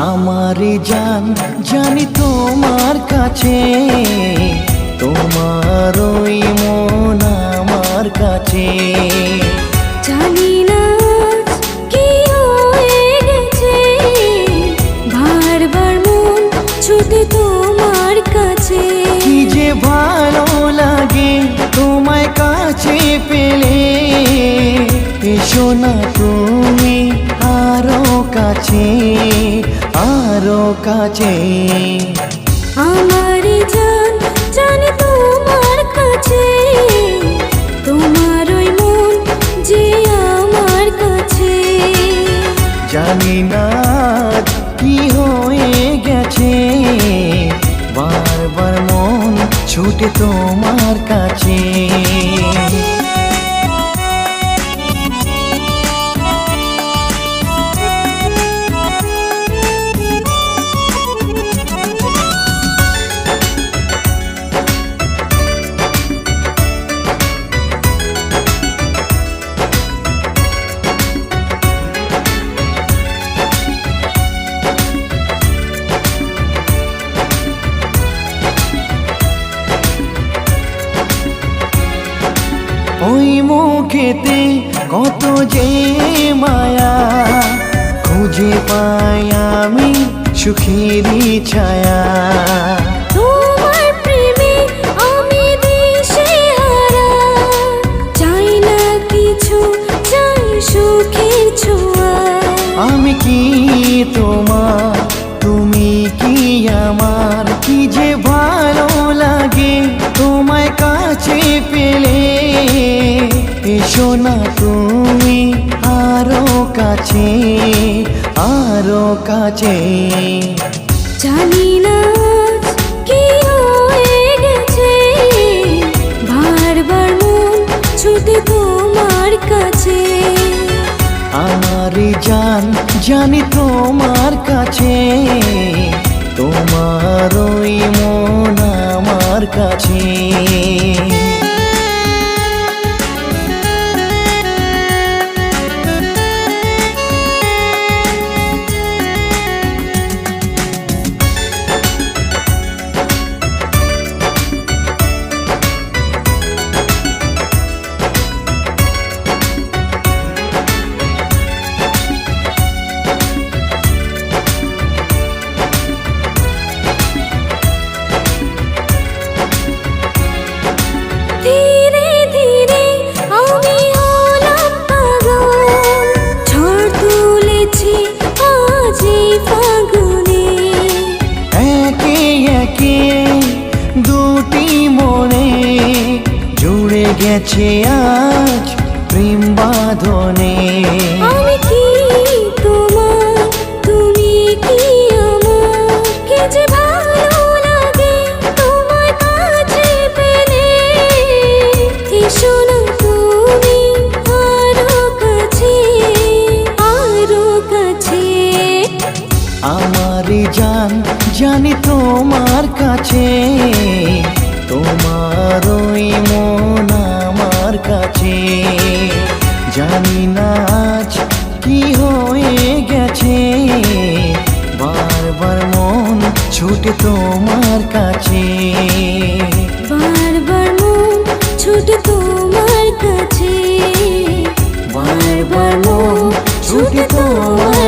আমারে জান জানি তোমার কাছে তোমার ওই আরও কাছে। আমার জান জানি তোমার কাছে। তোমার ওই মন যে আমার কাছে। জানি না কি হয়ে গেছে। বারবার মন ছুটে তোমার কাছে। ওই মুখেতে কত যে মায়া খুঁজে পাই আমি সুখেরই ছায়া। এসো না তুমি আরও কাছে আরও কাছে। জানি না কি হয়ে গেছে বারবার মন ছুটে তোমার কাছে। আমার জান জানি তোমার কাছে তোমার গেছে আজ প্রেম বাঁধনে। আমি কি ছুট তোমার কাছে। বারবার মোহ ছুট তোমার